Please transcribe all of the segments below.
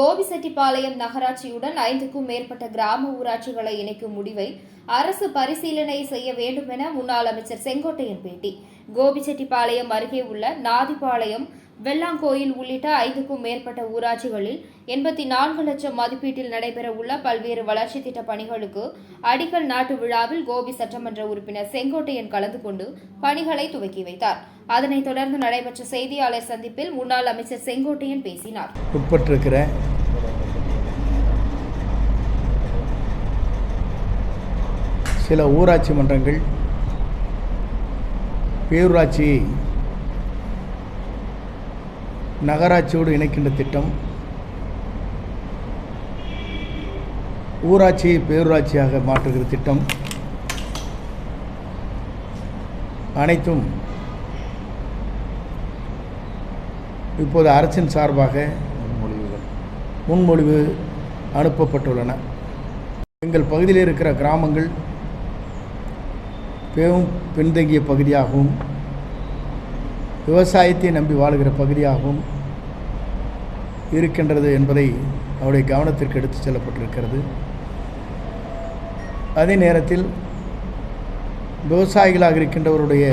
கோபிசெட்டிப்பாளையம் நகராட்சியுடன் ஐந்துக்கும் மேற்பட்ட கிராம ஊராட்சிகளை இணைக்கும் முடிவை அரசு பரிசீலனை செய்ய வேண்டும் என முன்னாள் அமைச்சர் செங்கோட்டையன் பேட்டி கோபிச்செட்டிப்பாளையம் அருகே உள்ள நாதிபாளையம் வெள்ளாங்கோயில் உள்ளிட்ட ஐந்துக்கும் மேற்பட்ட ஊராட்சிகளில் எண்பத்தி நான்கு லட்சம் மதிப்பீட்டில் நடைபெறவுள்ள பல்வேறு வளர்ச்சித் திட்ட பணிகளுக்கு அடிக்கல் நாட்டு விழாவில் கோபி சட்டமன்ற உறுப்பினர் செங்கோட்டையன் கலந்து கொண்டு பணிகளை துவக்கி வைத்தார். அதனைத் தொடர்ந்து நடைபெற்ற செய்தியாளர் சந்திப்பில் முன்னாள் அமைச்சர் செங்கோட்டையன் பேசினார். உட்பட்டிருக்கிற சில ஊராட்சி மன்றங்கள் பேரூராட்சியை நகராட்சியோடு இணைக்கின்ற திட்டம் ஊராட்சியை பேரூராட்சியாக மாற்றுகிற திட்டம் அனைத்தும் இப்போது அரசின் சார்பாக முன்மொழிவு அனுப்பப்பட்டுள்ளன. எங்கள் பகுதியில் இருக்கிற கிராமங்கள் மிகவும் பின்தங்கிய பகுதியாகவும் விவசாயத்தை நம்பி வாழுகிற பகுதியாகவும் இருக்கின்றது என்பதை அவருடைய கவனத்திற்கு எடுத்துச் செல்லப்பட்டிருக்கிறது. அதே நேரத்தில் விவசாயிகளாக இருக்கின்றவருடைய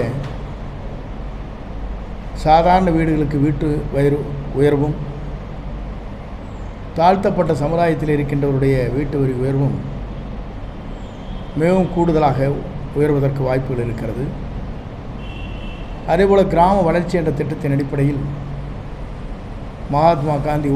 சாதாரண வீடுகளுக்கு வீட்டு வயிறு உயர்வும் தாழ்த்தப்பட்ட சமுதாயத்தில் இருக்கின்றவருடைய வீட்டு வரி உயர்வும் மிகவும் கூடுதலாக உயர்வதற்கு வாய்ப்புகள் இருக்கிறது. அதேபோல் கிராம வளர்ச்சி என்ற திட்டத்தின் அடிப்படையில் महात्मा गांधी